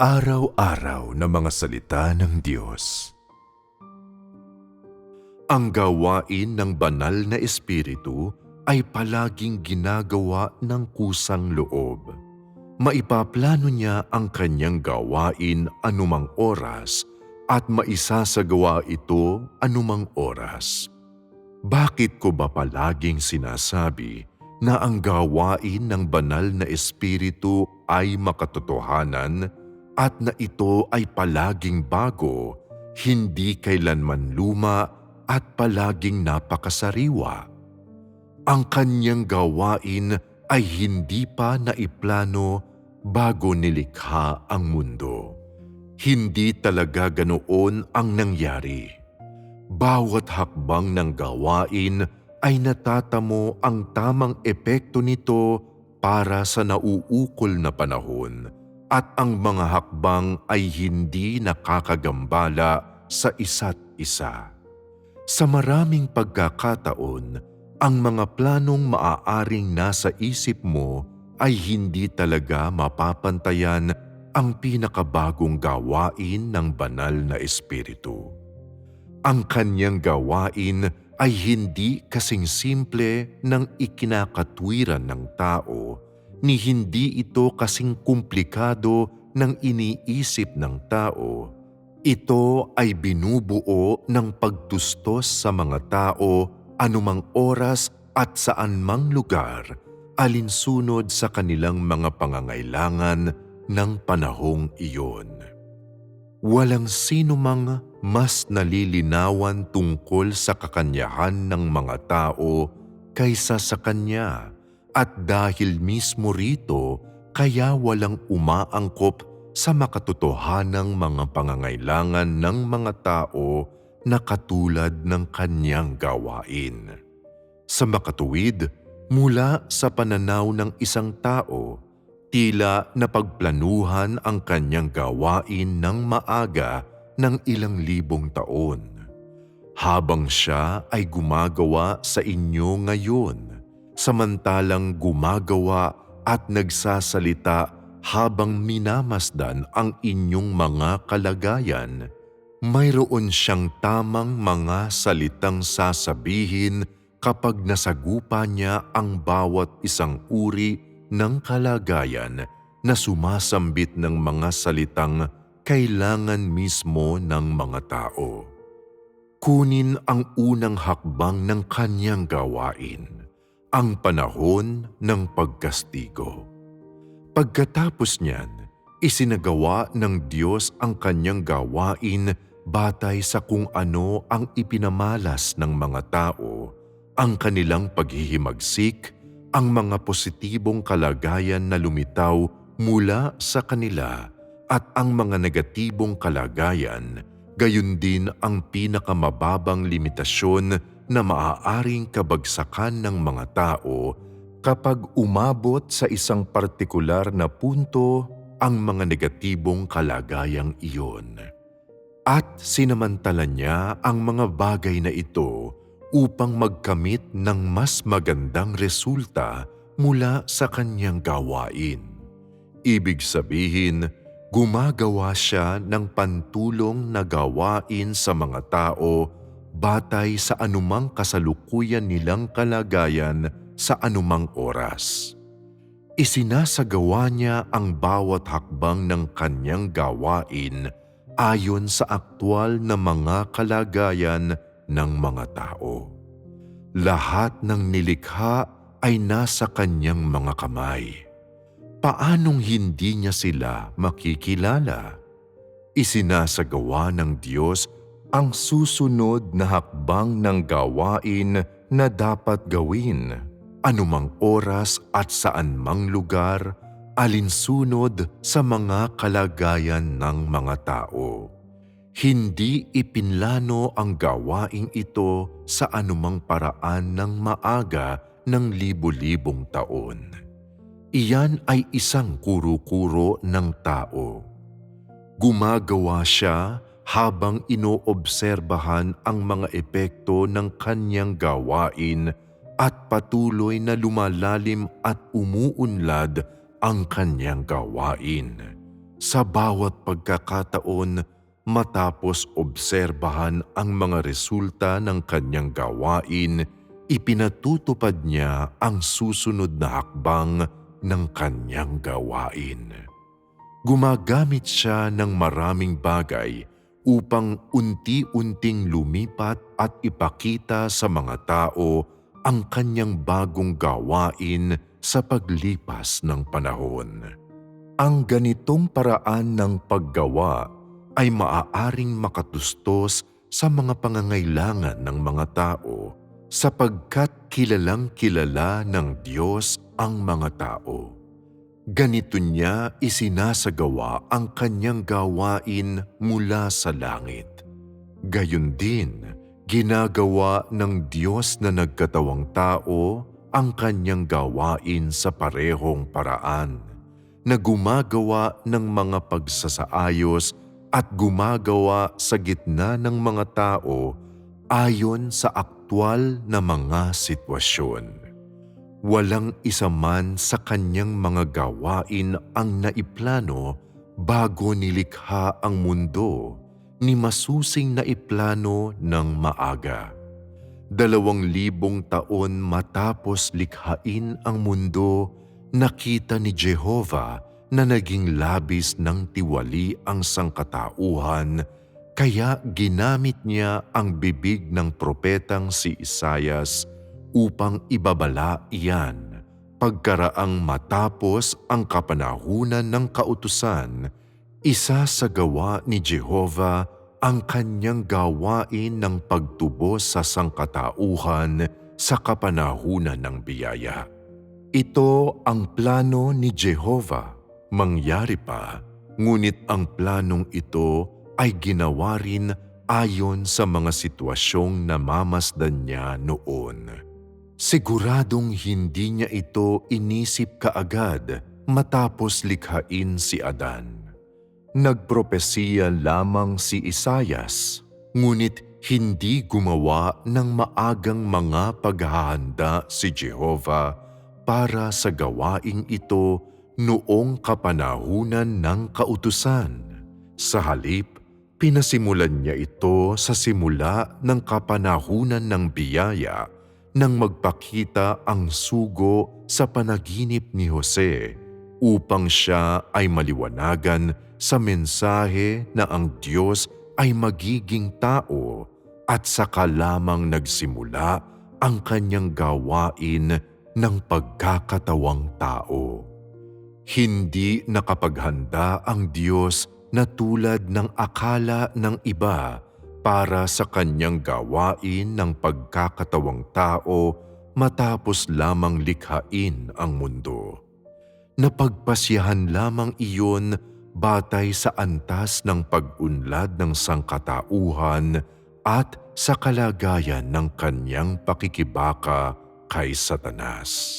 Araw-araw na mga salita ng Diyos. Ang gawain ng banal na Espiritu ay palaging ginagawa ng kusang loob. Maipaplano niya ang kanyang gawain anumang oras at maisasagawa ito anumang oras. Bakit ko ba palaging sinasabi na ang gawain ng banal na Espiritu ay makatotohanan at na ito ay palaging bago, hindi kailanman luma at palaging napakasariwa? Ang kanyang gawain ay hindi pa naiplano bago nilikha ang mundo. Hindi talaga ganoon ang nangyari. Bawat hakbang ng gawain ay natatamo ang tamang epekto nito para sa nauukol na panahon at ang mga hakbang ay hindi nakakagambala sa isa't isa. Sa maraming pagkakataon, ang mga planong maaaring nasa isip mo ay hindi talaga mapapantayan ang pinakabagong gawain ng banal na espiritu. Ang kanyang gawain ay hindi kasing simple ng ikinakatwiran ng tao ni hindi ito kasing komplikado ng iniisip ng tao. Ito ay binubuo ng pagtustos sa mga tao anumang oras at saan mang lugar alinsunod sa kanilang mga pangangailangan ng panahong iyon. Walang sino mang mas nalilinawan tungkol sa kakanyahan ng mga tao kaysa sa kanya at dahil mismo rito kaya walang umaangkop sa makatotohanang mga pangangailangan ng mga tao na katulad ng kanyang gawain. Sa makatuwid, mula sa pananaw ng isang tao, tila napagplanuhan ang kanyang gawain ng maaga ng ilang libong taon. Habang siya ay gumagawa sa inyo ngayon, samantalang gumagawa at nagsasalita habang minamasdan ang inyong mga kalagayan, mayroon siyang tamang mga salitang sasabihin kapag nasagupa niya ang bawat isang uri ng kalagayan na sumasambit ng mga salitang kailangan mismo ng mga tao. Kunin ang unang hakbang ng kanyang gawain, ang panahon ng pagkastigo. Pagkatapos niyan, isinagawa ng Diyos ang kanyang gawain batay sa kung ano ang ipinamalas ng mga tao, ang kanilang paghihimagsik, ang mga positibong kalagayan na lumitaw mula sa kanila at ang mga negatibong kalagayan, gayon din ang pinakamababang limitasyon na maaaring kabagsakan ng mga tao kapag umabot sa isang partikular na punto ang mga negatibong kalagayang iyon. At sinamantala niya ang mga bagay na ito upang magkamit ng mas magandang resulta mula sa kanyang gawain. Ibig sabihin, gumagawa siya ng pantulong na gawain sa mga tao batay sa anumang kasalukuyan nilang kalagayan sa anumang oras. Isinasagawa niya ang bawat hakbang ng kanyang gawain ayon sa aktwal na mga kalagayan ng mga tao. Lahat ng nilikha ay nasa kanyang mga kamay. Paanong hindi niya sila makikilala? Isinasagawa ng Diyos ang susunod na hakbang ng gawain na dapat gawin anumang oras at saan mang lugar, alinsunod sa mga kalagayan ng mga tao. Hindi ipinlano ang gawaing ito sa anumang paraan ng maaga ng libo-libong taon. Iyan ay isang kuro-kuro ng tao. Gumagawa siya habang inoobserbahan ang mga epekto ng kanyang gawain at patuloy na lumalalim at umuunlad ang kanyang gawain. sa bawat pagkakataon matapos obserbahan ang mga resulta ng kanyang gawain, ipinatutupad niya ang susunod na hakbang ng kanyang gawain. Gumagamit siya ng maraming bagay upang unti-unting lumipat at ipakita sa mga tao ang kanyang bagong gawain sa paglipas ng panahon. Ang ganitong paraan ng paggawa ay maaaring makatustos sa mga pangangailangan ng mga tao sapagkat kilalang kilala ng Diyos ang mga tao. Ganito niya isinasagawa ang kanyang gawain mula sa langit. Gayon din, ginagawa ng Diyos na nagkatawang tao ang kanyang gawain sa parehong paraan na gumagawa ng mga pagsasaayos at gumagawa sa gitna ng mga tao ayon sa aktwal na mga sitwasyon. Walang isa man sa kanyang mga gawain ang naiplano bago nilikha ang mundo ni masusing naiplano ng maaga. Dalawang libong taon matapos likhain ang mundo, nakita ni Jehovah na naging labis ng tiwali ang sangkatauhan kaya ginamit niya ang bibig ng propetang si Isayas upang ibabala iyan pagkaraang matapos ang kapanahunan ng kautusan, isa sa gawa ni Jehovah ang kanyang gawain ng pagtubos sa sangkatauhan sa kapanahunan ng biyaya. Ito ang plano ni Jehovah. Mangyari pa, ngunit ang planong ito ay ginawa rin ayon sa mga sitwasyong namamasdan niya noon. Siguradong hindi niya ito inisip kaagad matapos likhain si Adan. Nagpropesiya lamang si Isayas, ngunit hindi gumawa ng maagang mga paghahanda si Jehovah para sa gawaing ito noong kapanahunan ng kautusan. Sa halip, pinasimulan niya ito sa simula ng kapanahunan ng biyaya nang magpakita ang sugo sa panaginip ni Jose upang siya ay maliwanagan sa mensahe na ang Diyos ay magiging tao at saka lamang nagsimula ang kanyang gawain ng pagkakatawang tao. Hindi nakapaghanda ang Diyos na tulad ng akala ng iba para sa kanyang gawain ng pagkakatawang tao matapos lamang likhain ang mundo. Napagpasyahan lamang iyon batay sa antas ng pag-unlad ng sangkatauhan at sa kalagayan ng kanyang pakikibaka kay Satanas.